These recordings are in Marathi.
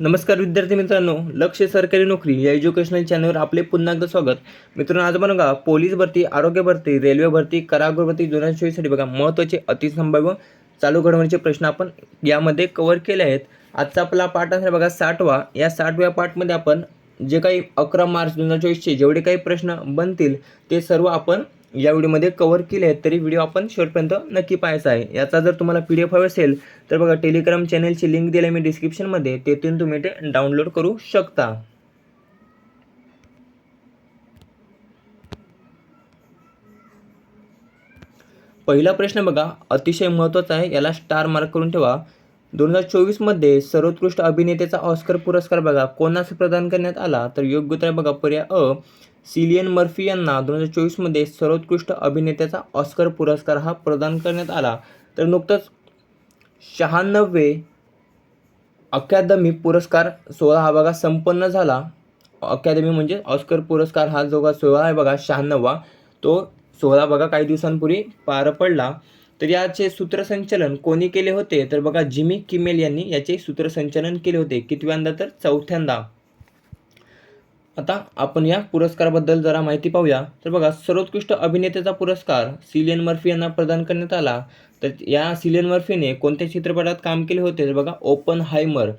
नमस्कार विद्यार्थी मित्रांनो लक्ष सरकारी नोकरी या एज्युकेशनल चॅनलवर आपले पुन्हा एकदा स्वागत. मित्रांनो आज आपण बघा पोलीस भरती आरोग्य भरती रेल्वे भरती करागृह भरती दोन हजार चोवीससाठी बघा महत्त्वाचे अतिसंभाव्य चालू घडवण्याचे प्रश्न आपण यामध्ये कव्हर केले आहेत. आजचा आपला पाठ आहे बघा साठवा. या साठव्या पाठमध्ये आपण जे काही अकरा मार्च दोन हजार चोवीसचे जेवढे काही प्रश्न बनतील ते सर्व आपण या व्हिडिओमध्ये कव्हर केले आहेत तरी व्हिडिओ आपण शेवटपर्यंत नक्की पाहायचा आहे. याचा जर तुम्हाला पी डी एफ हवे असेल तर बघा टेलिग्राम चॅनलची लिंक दिली आहे मी डिस्क्रिप्शनमध्ये तेथून तुम्ही ते डाउनलोड करू शकता. पहिला प्रश्न बघा अतिशय महत्त्वाचा आहे याला स्टार मार्क करून ठेवा. दोन हजार चोवीसमध्ये सर्वोत्कृष्ट अभिनेतेचा ऑस्कर पुरस्कार बघा. कोणास प्रदान करण्यात आला? तर योग्य उत्तर बघा पर्याय अ. सिलियन मर्फी यांना दोन हजार चोवीसमध्ये सर्वोत्कृष्ट अभिनेत्याचा ऑस्कर पुरस्कार हा प्रदान करण्यात आला. तर नुकतंच शहाण्णवे अकादमी पुरस्कार सोहळा हा बघा संपन्न झाला. अकादमी म्हणजे ऑस्कर पुरस्कार हा जो का सोहळा आहे बघा शहाण्णवा. तो सोहळा बघा काही दिवसांपूर्वी पार पडला. तर याचे सूत्रसंचलन कोणी केले होते? तर बघा जिमी किमेल यांनी याचे सूत्रसंचलन केले होते. कितव्यांदा तर? चौथ्यांदा. आता आपण या पुरस्काराबद्दल जरा माहिती पाहूया. तर बघा सर्वोत्कृष्ट अभिनेत्याचा पुरस्कार सिलियन मर्फी यांना प्रदान करण्यात आला. तर या सिलियन मर्फीने कोणत्या चित्रपटात काम केले होते? तर बघा ओपन हायमर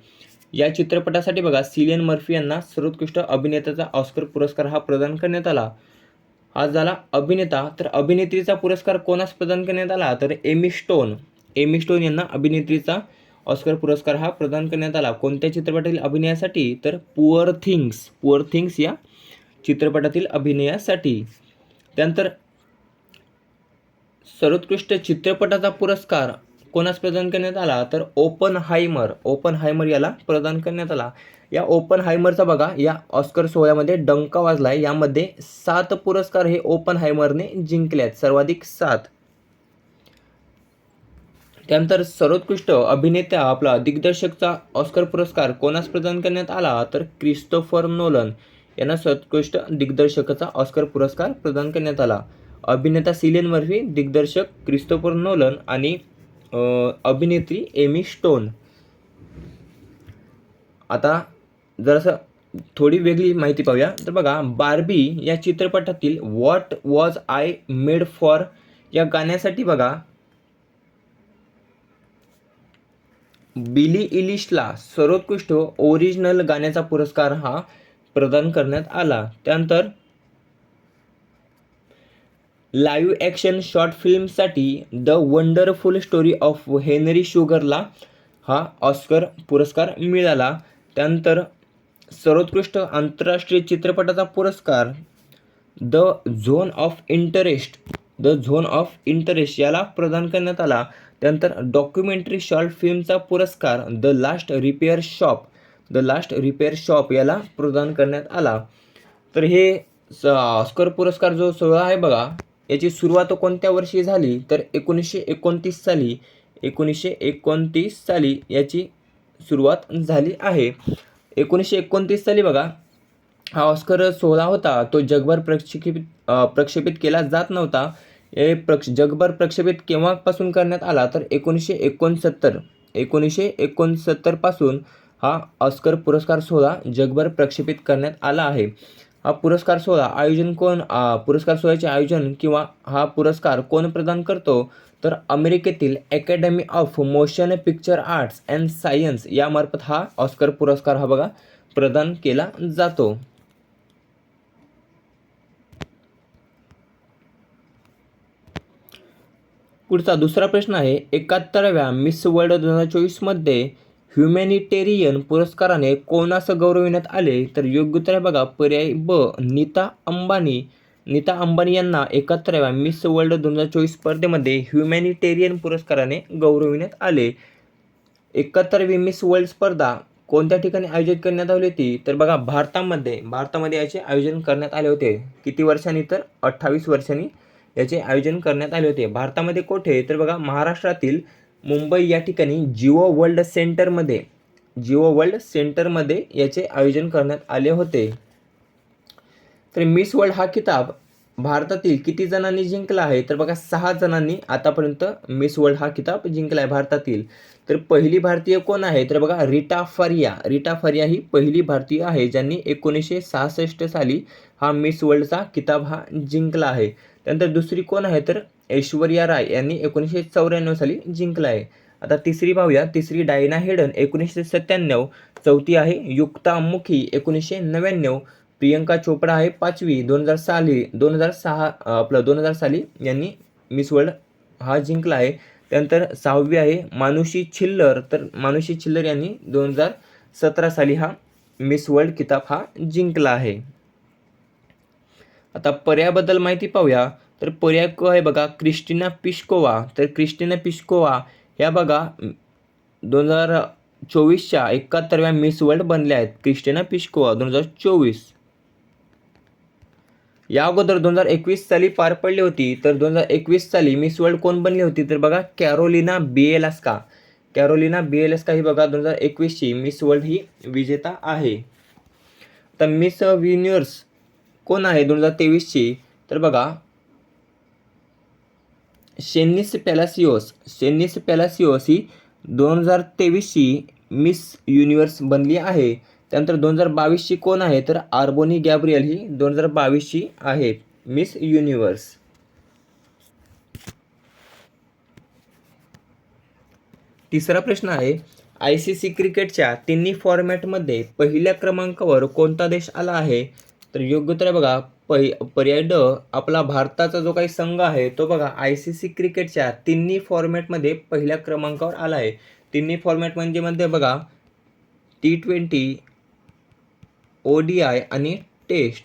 या चित्रपटासाठी बघा सिलियन मर्फी यांना सर्वोत्कृष्ट अभिनेत्याचा ऑस्कर पुरस्कार हा प्रदान करण्यात आला. हा झाला अभिनेता. तर अभिनेत्रीचा पुरस्कार कोणास प्रदान करण्यात आला? तर एमी स्टोन. एमी स्टोन यांना अभिनेत्रीचा ऑस्कर पुरस्कार हा प्रदान करण्यात आला. कोणत्या चित्रपटातील अभिनयासाठी? तर पुअर थिंग्स. पुअर थिंग्स या चित्रपटातील अभिनयासाठी. त्यानंतर सर्वोत्कृष्ट चित्रपटाचा पुरस्कार कोणास प्रदान करण्यात आला? तर ओपन हायमर ओपन हायमर याला प्रदान करण्यात आला. या ओपन हायमरचा बघा या ऑस्कर सोहळ्यामध्ये डंका वाजला आहे यामध्ये सात पुरस्कार हे ओपन हायमरने जिंकले आहेत. सर्वाधिक सात. त्यानंतर सर्वोत्कृष्ट अभिनेता आपला दिग्दर्शकचा ऑस्कर पुरस्कार कोणास प्रदान करण्यात आला? तर क्रिस्टोफर नोलन यांना सर्वोत्कृष्ट दिग्दर्शकाचा ऑस्कर पुरस्कार प्रदान करण्यात आला. अभिनेता सिलियन मर्फी दिग्दर्शक क्रिस्टोफर नोलन आणि अभिनेत्री एमी स्टोन. आता जरासं थोडी वेगळी माहिती पाहूया. तर बघा बार्बी या चित्रपटातील what was I made for या गाण्यासाठी बघा. बिली इलिशला सर्वोत्कृष्ट ओरिजिनल गाण्याचा पुरस्कार हा प्रदान करण्यात आला. त्यानंतर live action short फिल्मसाठी the wonderful story of Henry शुगरला हा ऑस्कर पुरस्कार मिळाला. त्यानंतर सर्वोत्कृष्ट आंतरराष्ट्रीय चित्रपटाचा पुरस्कार the zone of interest the zone of interest याला प्रदान करण्यात आला. त्यानंतर डॉक्युमेंटरी शॉर्ट फिल्मचा पुरस्कार the last repair shop the last repair shop याला प्रदान करण्यात आला. तर हे स ऑस्कर पुरस्कार जो सोहळा आहे बघा याची सुरुवात कोणत्या वर्षी झाली? तर एकोणीसशे एकोणतीस साली एकोणीसशे एकोणतीस साली याची सुरुवात झाली आहे. एकोणीसशे एकोणतीस साली बघा हा ऑस्कर सोहळा होता. तो जगभर प्रक्षेपित प्रक्षेपित केला जात नव्हता. हे प्रक्ष जगभर प्रक्षेपित केव्हापासून करण्यात आला? तर एकोणीसशे एकोणसत्तर एकोणीसशे एकोणसत्तरपासून हा ऑस्कर पुरस्कार सोहळा जगभर प्रक्षेपित करण्यात आला आहे. हा पुरस्कार सोहळा आयोजन कोण पुरस्कार सोहळ्याचे आयोजन किंवा हा पुरस्कार कोण प्रदान करतो? तर अमेरिकेतील academy of motion picture arts and science यामार्फत हा ऑस्कर पुरस्कार हा बघा प्रदान केला जातो. पुढचा दुसरा प्रश्न आहे एकाहत्तराव्या मिस वर्ल्ड दोन हजार चोवीसमध्ये ह्युमॅनिटेरियन पुरस्काराने कोणास गौरविण्यात आले तर योग्य उत्तर आहे बघा पर्याय ब नीता अंबानी. नीता अंबानी यांना एकाहत्तराव्या मिस वर्ल्ड दोन हजार चोवीस स्पर्धेमध्ये ह्युमॅनिटेरियन पुरस्काराने गौरविण्यात आले. एकाहत्तरवी मिस वर्ल्ड स्पर्धा कोणत्या ठिकाणी आयोजित करण्यात आली होती? तर बघा भारतामध्ये भारतामध्ये याचे आयोजन करण्यात आले होते. किती वर्षांनी तर? अठ्ठावीस वर्षांनी याचे आयोजन करण्यात आले होते. भारतामध्ये कोठे? तर बघा महाराष्ट्रातील मुंबई या ठिकाणी जिओ वर्ल्ड सेंटरमध्ये जिओ वर्ल्ड सेंटरमध्ये याचे आयोजन करण्यात आले होते. तर मिस वर्ल्ड हा किताब भारतातील किती जणांनी जिंकला आहे? तर बघा सहा जणांनी आतापर्यंत मिस वर्ल्ड हा किताब जिंकला आहे भारतातील. तर पहिली भारतीय कोण आहे? तर बघा रिटा फारिया. रिटा फारिया ही पहिली भारतीय आहे ज्यांनी एकोणीसशे सहासष्ट साली हा मिस वर्ल्डचा किताब हा जिंकला आहे. त्यानंतर दुसरी कोण आहे तर ऐश्वर्या राय यांनी एकोणीसशे चौऱ्याण्णव साली जिंकला आहे. आता तिसरी पाहूया. तिसरी डायना हेडन एकोणीसशे सत्त्याण्णव. चौथी आहे युक्ता मुखी एकोणीसशे नव्याण्णव. प्रियंका चोपडा आहे पाचवी. दोन हजार साली दोन हजार सहा आपलं दोन हजार साली यांनी मिस वर्ल्ड हा जिंकला आहे. त्यानंतर सहावी आहे मानुषी छिल्लर. तर मानुषी छिल्लर यांनी दोन हजार सतरा साली हा मिस वर्ल्ड किताब हा जिंकला आहे. आता पर्यायाबद्दल माहिती पाहूया. तर पर्याय क आहे बघा क्रिस्टिना पिश्कोवा. तर क्रिस्टिना पिश्कोवा ह्या बघा दोन हजार चोवीसच्या एकाहत्तरव्या मिस वर्ल्ड बनल्या आहेत. क्रिस्टिना पिश्कोवा दोन हजार चोवीस. या अगोदर दोन हजार एकवीस साली पार पडली होती. तर दोन हजार एकवीस साली मिस वर्ल्ड कोण बनली होती? तर बघा कॅरोलिना बिएलास्का. कॅरोलिना बिएलास्का ही बघा दोन हजार एकवीसची मिस वर्ल्ड ही विजेता आहे. तर मिस युनिवर्स कोण आहे दोन हजार तेवीसची तर बघा. शेनिस पॅलासिओस. शेनिस पॅलासिओस ही दोन हजार तेवीसची मिस युनिवर्स बनली आहे. त्यानंतर दोन हजार बावीसची कोण आहे? तर आर्बोनी गॅब्रियल ही दोन हजार बावीसची आहे. मिस युनिवर्स तिसरा प्रश्न आहे. आय सी सी क्रिकेटच्या तिन्ही फॉर्मॅटमध्ये पहिल्या क्रमांकावर कोणता देश आला आहे? तर योग्य उत्तर बघा पै पर्याय ड आपला भारताचा जो काही संघ आहे तो बघा आय सी सी क्रिकेटच्या तिन्ही फॉर्मॅटमध्ये पहिल्या क्रमांकावर आला आहे. तिन्ही फॉर्मॅट म्हणजे मध्ये बघा T twenty O D I आणि टेस्ट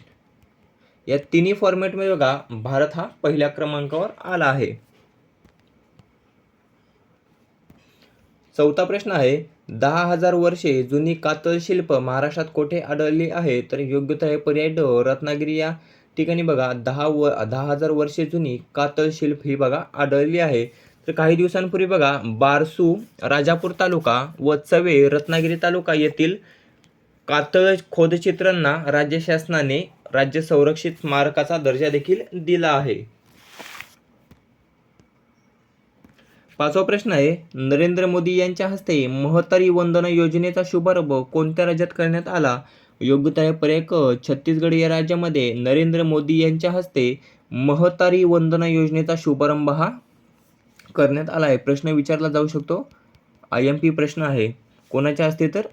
या तिन्ही फॉर्मॅटमध्ये बघा भारत हा पहिल्या क्रमांकावर आला आहे. चौथा प्रश्न आहे दहा हजार वर्षे जुनी कातळ शिल्प महाराष्ट्रात कोठे आढळली आहे? तर योग्य हे आहे पर्याय ड रत्नागिरी. या ठिकाणी बघा दहा व दहा हजार वर्षे जुनी कातळ शिल्प ही बघा आढळली आहे. तर काही दिवसांपूर्वी बघा बारसू राजापूर तालुका व चवे रत्नागिरी तालुका येथील कातळ खोदचित्रांना राज्य शासनाने राज्य संरक्षित स्मारकाचा दर्जा देखील दिला आहे. पाचवा प्रश्न आहे नरेंद्र मोदी यांच्या हस्ते महतारी वंदना योजनेचा शुभारंभ कोणत्या राज्यात करण्यात आला? योग्यता पर्याय क छत्तीसगड या राज्यामध्ये नरेंद्र मोदी यांच्या हस्ते महतारी वंदना योजनेचा शुभारंभ हा करण्यात आला आहे. प्रश्न विचारला जाऊ शकतो. आय एम पी प्रश्न आहे कोणाच्या हस्ते तर?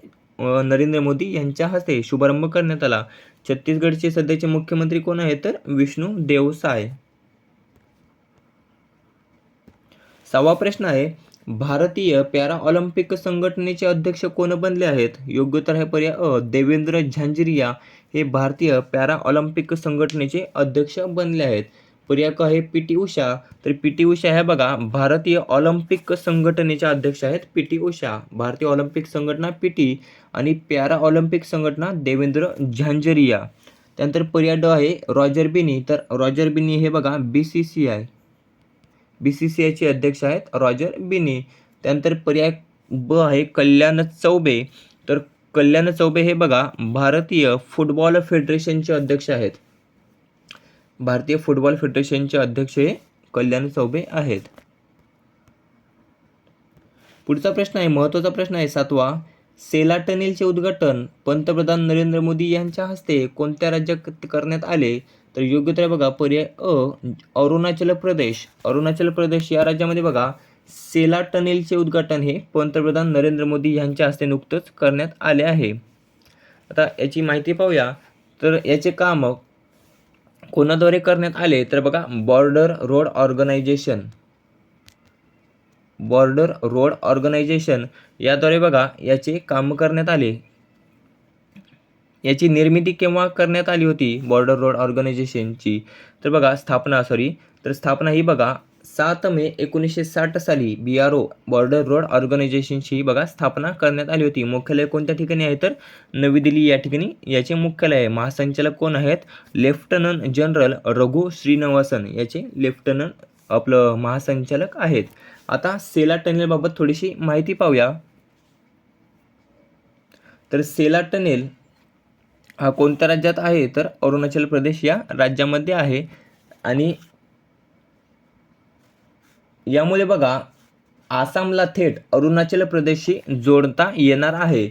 नरेंद्र मोदी यांच्या हस्ते शुभारंभ करण्यात आला. छत्तीसगडचे सध्याचे मुख्यमंत्री कोण आहेत तर? विष्णू देवसाय. सहावा प्रश्न आहे भारतीय पॅरा ऑलिम्पिक संघटनेचे अध्यक्ष कोण बनले आहेत? योग्य तर हे पर्याय अ देवेंद्र झांजिरिया हे भारतीय पॅरा ऑलिम्पिक संघटनेचे अध्यक्ष बनले आहेत. पर्याय क आहे पी टी उषा. तर पी टी उषा ह्या बघा भारतीय ऑलिम्पिक संघटनेच्या अध्यक्ष आहेत पी टी उषा. भारतीय ऑलिम्पिक संघटना पी टी आणि पॅरा ऑलिम्पिक संघटना देवेंद्र झांजरिया. त्यानंतर पर्याय ड आहे रॉजर बिनी. तर रॉजर बिनी हे बघा B C C I. B C C आयचे अध्यक्ष आहेत रॉजर बिनी. त्यानंतर पर्याय ब आहे कल्याण चौबे. तर कल्याण चौबे हे बघा भारतीय फुटबॉल फेडरेशनचे अध्यक्ष आहेत. भारतीय फुटबॉल फेडरेशनचे अध्यक्ष हे कल्याण चौबे आहेत. पुढचा प्रश्न आहे महत्त्वाचा प्रश्न आहे सातवा. सेला टनेलचे उद्घाटन पंतप्रधान नरेंद्र मोदी यांच्या हस्ते कोणत्या राज्यात करण्यात आले? तर योग्य तर बघा पर्याय अ अरुणाचल प्रदेश. अरुणाचल प्रदेश या राज्यामध्ये बघा सेला टनेलचे उद्घाटन हे पंतप्रधान नरेंद्र मोदी यांच्या हस्ते नुकतंच करण्यात आले आहे. आता याची माहिती पाहूया. तर याचे काम कोणाद्वारे करण्यात आले? तर बघा border road organisation. Border road organisation याद्वारे बघा याचे काम करण्यात आले. याची निर्मिती केव्हा करण्यात आली होती? बॉर्डर रोड ऑर्गनायझेशनची तर बघा स्थापना सॉरी तर स्थापना ही बघा सात मे एकोणीसशे साठ साली B R O border road ऑर्गनायझेशनची बघा स्थापना करण्यात आली होती. मुख्यालय कोणत्या ठिकाणी आहे? तर नवी दिल्ली या ठिकाणी. याचे मुख्यालय आहे. महासंचालक कोण आहेत? Lieutenant general Raghu Srinivasan. याचे लेफ्टनंट आपलं महासंचालक आहेत. आता सेला टनेलबाबत थोडीशी माहिती पाहूया. तर सेला टनेल हा कोणत्या राज्यात आहे? तर अरुणाचल प्रदेश या राज्यामध्ये आहे. आणि यामुळे बघा आसामला थेट अरुणाचल प्रदेशशी जोडता येणार आहे.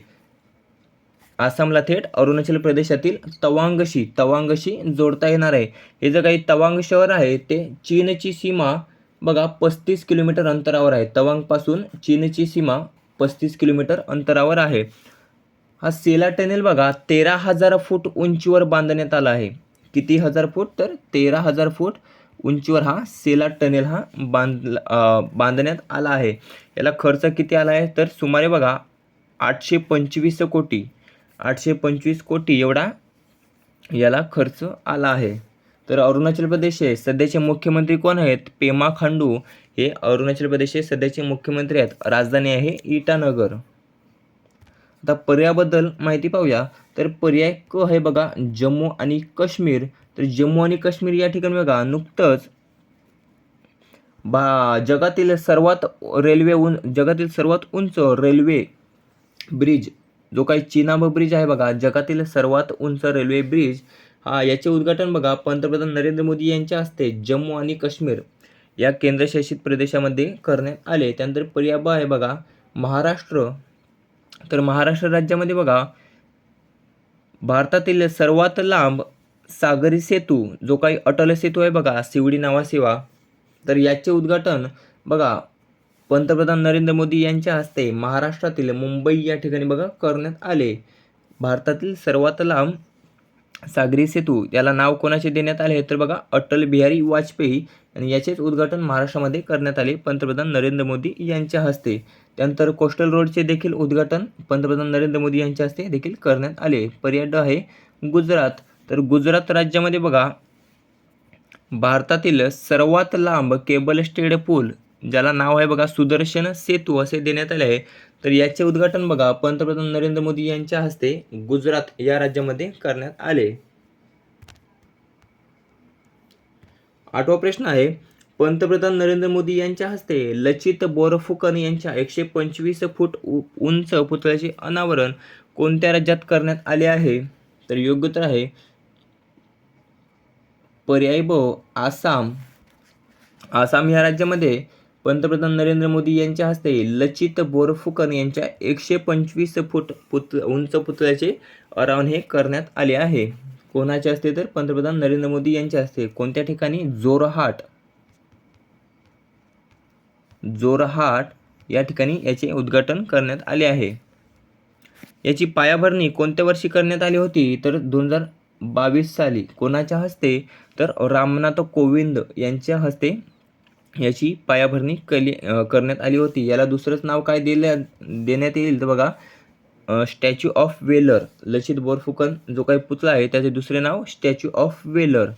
आसामला थेट अरुणाचल प्रदेशातील तवांगशी तवांगशी जोडता येणार आहे. हे जे काही तवांग शहर आहे ते चीनची सीमा बघा पस्तीस किलोमीटर अंतरावर आहे. तवांगपासून चीनची सीमा पस्तीस किलोमीटर अंतरावर आहे. हा सेला टनेल बघा तेरा हजार फूट उंचीवर बांधण्यात आला आहे. किती हजार फूट? तर तेरा हजार फूट उंचीवर हा सेला टनेल हा बांधला बांधण्यात आला आहे. याला खर्च किती आला आहे? तर सुमारे बघा आठशे पंचवीस कोटी. आठशे पंचवीस कोटी एवढा याला खर्च आला आहे. तर अरुणाचल प्रदेश हे सध्याचे मुख्यमंत्री कोण आहेत? पेमा खांडू हे अरुणाचल प्रदेशचे सध्याचे मुख्यमंत्री आहेत. राजधानी आहे इटानगर. आता पर्यायाबद्दल माहिती पाहूया. तर पर्याय क आहे बघा जम्मू आणि काश्मीर. तर जम्मू आणि काश्मीर या ठिकाणी बघा नुकतंच बा जगातील सर्वात रेल्वे उं जगातील सर्वात उंच रेल्वे ब्रिज जो काही चिनाब ब्रिज आहे बघा जगातील सर्वात उंच रेल्वे ब्रिज हा याचे उद्घाटन बघा पंतप्रधान नरेंद्र मोदी यांच्या हस्ते जम्मू आणि काश्मीर या केंद्रशासित प्रदेशामध्ये करण्यात आले. त्यानंतर पर्याय आहे बघा महाराष्ट्र तर महाराष्ट्र राज्यामध्ये बघा भारतातील सर्वात लांब सागरी सेतू जो काही अटल सेतू आहे बघा शिवडी नावा सेवा तर याचे उद्घाटन बघा पंतप्रधान नरेंद्र मोदी यांच्या हस्ते महाराष्ट्रातील मुंबई या ठिकाणी बघा करण्यात आले. भारतातील सर्वात लांब सागरी सेतू याला नाव कोणाचे देण्यात आले तर बघा अटल बिहारी वाजपेयी आणि याचेच उद्घाटन महाराष्ट्रामध्ये करण्यात आले पंतप्रधान नरेंद्र मोदी यांच्या हस्ते. त्यानंतर कोस्टल रोडचे देखील उद्घाटन पंतप्रधान नरेंद्र मोदी यांच्या हस्ते देखील करण्यात आले. पर्याय आहे गुजरात. तर गुजरात राज्यामध्ये बघा भारतातील सर्वात लांब केबल स्टेड पूल ज्याला नाव आहे बघा सुदर्शन सेतू असे देण्यात आले आहे. तर याचे उद्घाटन बघा पंतप्रधान नरेंद्र मोदी यांच्या हस्ते गुजरात या राज्यामध्ये करण्यात आले. आठवा प्रश्न आहे पंतप्रधान नरेंद्र मोदी यांच्या हस्ते लचित बोरफुकन यांच्या एकशे पंचवीस फूट उ- उंच पुतळ्याचे अनावरण कोणत्या राज्यात करण्यात आले आहे? तर योग्य तर आहे पर्याय ब आसाम. आसाम या राज्यामध्ये पंतप्रधान नरेंद्र मोदी यांच्या हस्ते लचित बोरफुकन यांच्या एकशे पंचवीस फूट पुत उंच पुतळ्याचे अरावण हे करण्यात आले आहे. कोणाचे हस्ते तर पंतप्रधान नरेंद्र मोदी यांच्या हस्ते. कोणत्या ठिकाणी? जोरहाट. जोरहाट या ठिकाणी याचे उद्घाटन करण्यात आले आहे. याची पायाभरणी कोणत्या वर्षी करण्यात आली होती? तर दोन हजार बावीस साली. कोणाच्या हस्ते? तर रामनाथ कोविंद यांच्या हस्ते याची पायाभरणी कली करण्यात आली होती. याला दुसरंच नाव काय दिल्या देण्यात येईल तर बघा. Statue of valour Lachit Borphukan जो काही पुतळा आहे त्याचे दुसरे नाव स्टॅच्यू ऑफ वेलर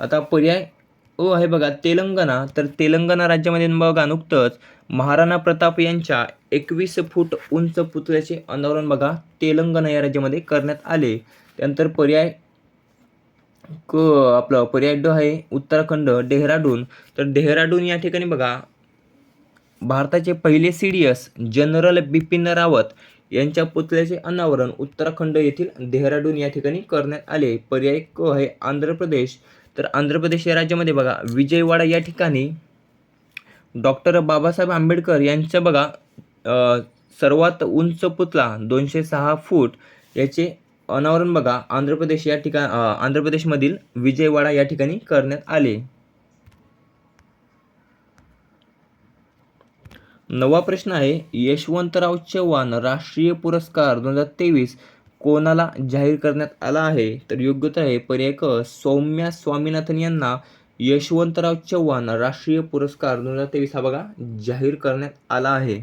आता पर्याय ओ आहे बघा तेलंगणा. तर तेलंगणा राज्यामध्ये बघा नुकतंच महाराणा प्रताप यांच्या एकवीस फूट उंच पुतळ्याचे अनावरण बघा तेलंगणा या राज्यामध्ये करण्यात आले. त्यानंतर पर्याय क आपलं पर्याय ड आहे उत्तराखंड डेहराडून. तर डेहराडून या ठिकाणी बघा भारताचे पहिले C D S general Bipin Rawat यांच्या पुतळ्याचे अनावरण उत्तराखंड येथील देहराडून या ठिकाणी करण्यात आले. पर्याय क आहे आंध्र प्रदेश. तर आंध्र प्रदेश या राज्यामध्ये बघा विजयवाडा या ठिकाणी डॉक्टर बाबासाहेब आंबेडकर यांचं बघा सर्वात उंच पुतळा दोनशे सहा फूट याचे अनावरण बघा. आंध्र प्रदेश या ठिकाण आंध्र प्रदेशमधील विजयवाडा या ठिकाणी करण्यात आले. नवा प्रश्न आहे. यशवंतराव चव्हाण राष्ट्रीय पुरस्कार दोन हजार तेवीस कोणाला जाहीर करण्यात आला आहे? तर योग्य उत्तर आहे पर्याय क. सौम्या स्वामीनाथन यांना यशवंतराव चव्हाण राष्ट्रीय पुरस्कार दोन हजार तेवीस हा बघा जाहीर करण्यात आला आहे.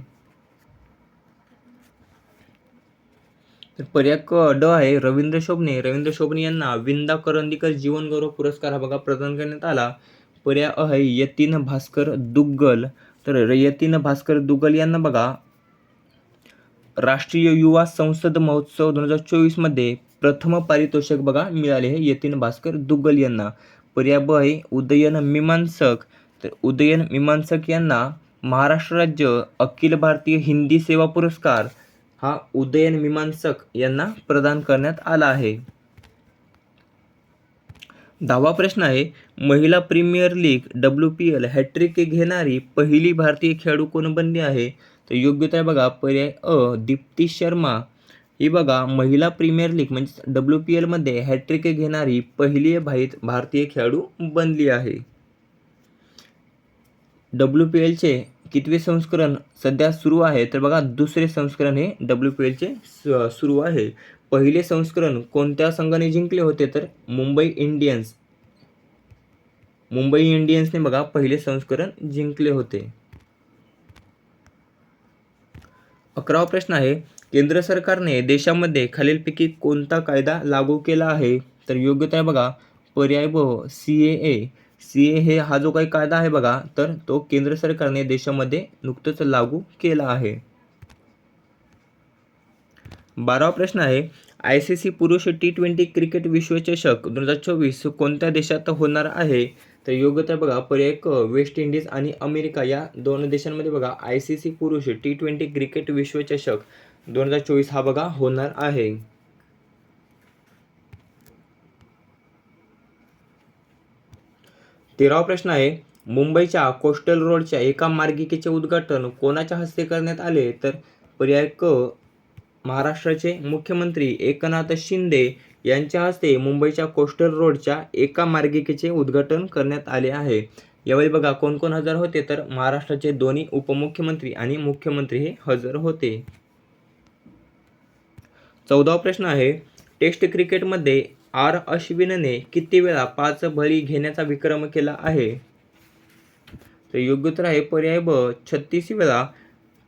तर पर्याय क ड आहे रवींद्र शोभणे. रवींद्र शोभणे यांना विंदा करंदीकर जीवनगौरव पुरस्कार हा बघा प्रदान करण्यात आला. पर्याय अ आहे यतीन भास्कर दुग्गल. तर यतीन भास्कर दुग्गल यांना बघा राष्ट्रीय युवा संसद महोत्सव दोन हजार चोवीसमध्ये प्रथम पारितोषिक बघा मिळाले आहे यतीन भास्कर दुग्गल यांना. पर्याय ब आहे उदयन मीमांसक. तर उदयन मीमांसक यांना महाराष्ट्र राज्य अखिल भारतीय हिंदी सेवा पुरस्कार. हा उदयन मीमांसक यांना प्रदान करण्यात आला आहे. दहावा प्रश्न आहे महिला premier league W P L hattrick घेणारी पहिली भारतीय खेळाडू कोण बनली आहे? तर योग्य आहे बघा पर्याय अ दीप्ती शर्मा. ही बघा महिला प्रीमियर लीग म्हणजे डब्ल्यू पी एलमध्ये हॅट्रिक घेणारी पहिली भाईत भारतीय खेळाडू बनली आहे. डब्ल्यू पी एलचे कितवे संस्करण सध्या सुरू आहे? तर बघा दुसरे संस्करण हे डब्ल्यू पी एलचे सुरू आहे. पहिले संस्करण कोणत्या संघाने जिंकले होते? तर मुंबई इंडियन्स. मुंबई इंडियन्सने बघा पहिले संस्करण जिंकले होते. अकरावा प्रश्न आहे केंद्र सरकारने देशामध्ये खालीलपैकी कोणता कायदा लागू केला आहे? तर योग्यता आहे बघा पर्याय ब सी ए ए. सी ए हे हा जो काही कायदा आहे बघा तर तो केंद्र सरकारने देशामध्ये नुकतंच लागू केला आहे. बारावा प्रश्न आहे आय सी सी पुरुष टी ट्वेंटी क्रिकेट विश्वचषक दोन हजार चोवीस कोणत्या देशात होणार आहे? तर योग्यता बघा पर्याय क वेस्ट इंडिज आणि अमेरिका या दोन देशांमध्ये बघा आय सी सी पुरुष टी ट्वेंटी क्रिकेट विश्वचषक दोन हजार चोवीस हा बघा होणार आहे. तेरावा प्रश्न आहे मुंबईच्या कोस्टल रोडच्या एका मार्गिकेचे उद्घाटन कोणाच्या हस्ते करण्यात आले? तर पर्याय क महाराष्ट्राचे मुख्यमंत्री एकनाथ शिंदे यांच्या हस्ते मुंबईच्या कोस्टल रोडच्या एका मार्गिकेचे उद्घाटन करण्यात आले आहे. यावेळी बघा कोण कोण हजर होते? तर महाराष्ट्राचे दोन्ही उपमुख्यमंत्री आणि मुख्यमंत्री हे हजर होते. चौदावा प्रश्न आहे टेस्ट क्रिकेटमध्ये आर अश्विनने किती वेळा पाच बळी घेण्याचा विक्रम केला आहे? तर योग्य उत्तर आहे पर्याय ब छत्तीस वेळा.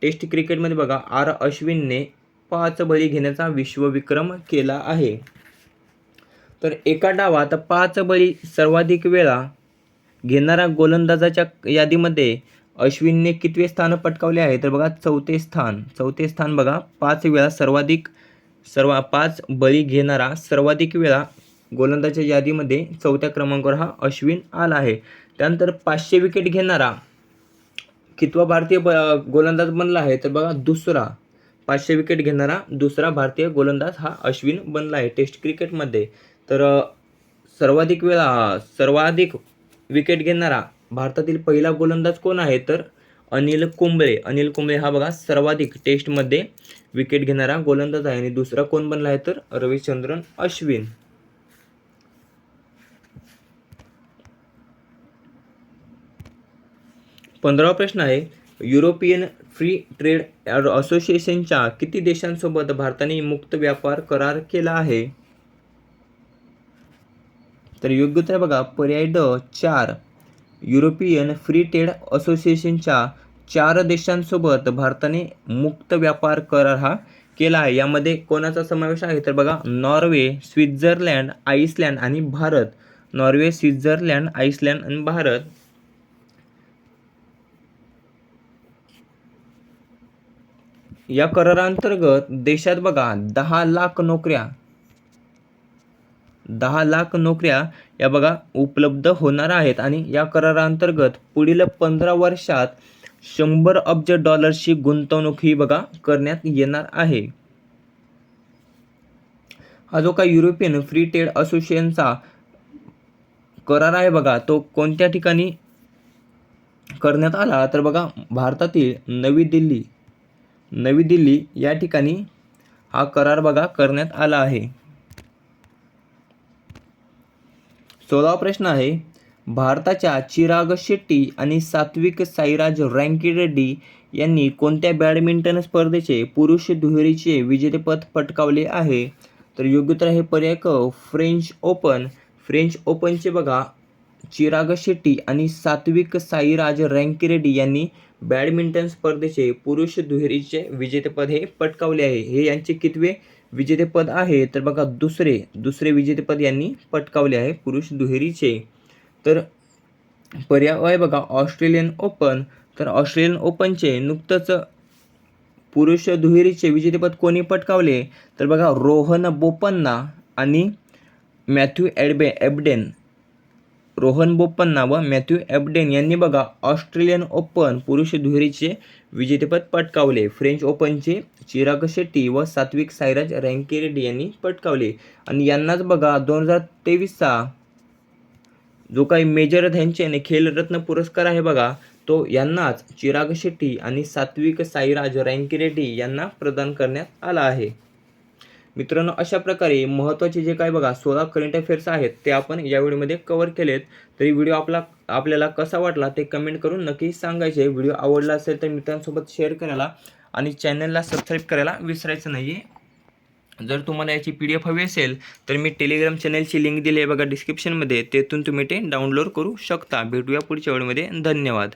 टेस्ट क्रिकेटमध्ये बघा आर अश्विनने पाच बळी घेण्याचा विश्वविक्रम केला आहे. तर एका डावात पाच बळी सर्वाधिक वेळा घेणारा गोलंदाजाच्या यादीमध्ये अश्विनने कितवे स्थान पटकावले आहे? तर बघा चौथे स्थान. चौथे स्थान बघा पाच वेळा सर्वाधिक सर्व पाच बळी घेणारा सर्वाधिक वेळा गोलंदाजच्या यादीमध्ये चौथ्या क्रमांकावर हा अश्विन आला आहे. त्यानंतर पाचशे विकेट घेणारा कितवा भारतीय ब गोलंदाज बनला आहे तर बघा दुसरा पाचशे विकेट घेणारा दुसरा भारतीय गोलंदाज हा अश्विन बनला आहे टेस्ट क्रिकेटमध्ये. तर सर्वाधिक वेळा सर्वाधिक विकेट घेणारा भारतातील पहिला गोलंदाज कोण आहे? तर अनिल कुंबळे. अनिल कुंबळे हा बघा सर्वाधिक टेस्टमध्ये विकेट घेणारा गोलंदाज आहे. आणि दुसरा कोण बनला आहे तर रविचंद्रन अश्विन. पंधरावा प्रश्न आहे युरोपियन फ्री ट्रेड असोसिएशनच्या किती देशांसोबत भारताने मुक्त व्यापार करार केला आहे? तर योग्य उत्तर बघा पर्याय ड चार. युरोपियन फ्री ट्रेड असोसिएशनच्या चार देशांसोबत भारताने मुक्त व्यापार करार हा केला आहे. यामध्ये कोणाचा समावेश आहे? तर बघा नॉर्वे स्वित्झर्लंड आईसलँड आणि भारत. नॉर्वे स्वित्झर्लंड आईसलँड आणि भारत. या करारांतर्गत देशात बघा दहा लाख नोकऱ्या. दहा लाख नोकऱ्या या बघा उपलब्ध होणार आहेत. आणि या करारांतर्गत पुढील पंधरा वर्षात शंभर अब्ज डॉलर्सची गुंतवणूक ही बघा करण्यात येणार आहे. हा जो काही युरोपियन फ्री ट्रेड असोसिएशनचा करार आहे बघा तो कोणत्या ठिकाणी करण्यात आला? तर बघा भारतातील नवी दिल्ली नवी दिल्ली या ठिकाणी हा करार बघा करण्यात आला आहे. सोळावा प्रश्न आहे भारताच्या चिराग शेट्टी आणि सात्विक साईराज रँकीरेड्डी यांनी कोणत्या बॅडमिंटन स्पर्धेचे पुरुष दुहेरीचे विजेतेपद पटकावले आहे? तर योग्य हे आहे पर्याय क फ्रेंच ओपन. फ्रेंच ओपनचे बघा. चिराग शेट्टी आणि सात्विक साईराज रँकीरेड्डी यांनी बॅडमिंटन स्पर्धेचे पुरुष दुहेरीचे विजेतेपद हे पटकावले आहे. हे यांचे कितवे विजेतेपद आहे? तर बघा दुसरे दुसरे विजेतेपद यांनी पटकावले आहे पुरुष दुहेरीचे. तर पर्याय बघा ऑस्ट्रेलियन ओपन. तर ऑस्ट्रेलियन ओपनचे नुकतंच पुरुष दुहेरीचे विजेतेपद कोणी पटकावले? तर बघा रोहन बोपन्ना आणि मॅथ्यू एडबे एबडेन. रोहन बोपन्ना व मॅथ्यू एबडेन यांनी बघा ऑस्ट्रेलियन ओपन पुरुष दुहेरीचे विजेतेपद पटकावले. फ्रेंच ओपनचे चिराग शेट्टी व सात्विक साईराज रँकीरेड्डी यांनी पटकावले. आणि यांनाच बघा दोन हजार तेवीसचा जो काही मेजर ध्यानचंद खेलरत्न पुरस्कार आहे बघा तो यांनाच चिराग शेट्टी आणि सात्विक साईराज रँकिरेड्डी यांना प्रदान करण्यात आला आहे. मित्रांनो अशा प्रकारे महत्त्वाचे जे काय बघा सोळा करंट अफेअर्स आहेत ते आपण या व्हिडिओमध्ये कवर केलेत. तरी व्हिडिओ आपला आपल्याला कसा वाटला ते कमेंट करून नक्की सांगायचे. व्हिडिओ आवडला असेल तर मित्रांसोबत शेअर करायला आणि चॅनलला सबस्क्राईब करायला विसरायचं नाही आहे जर तुम्हाला याची पी डी एफ हवी असेल तर मी टेलिग्राम चॅनलची लिंक दिली आहे बघा डिस्क्रिप्शनमध्ये तेथून तुम्ही ते डाउनलोड करू शकता. भेटूया पुढच्या वेळेमध्ये. धन्यवाद.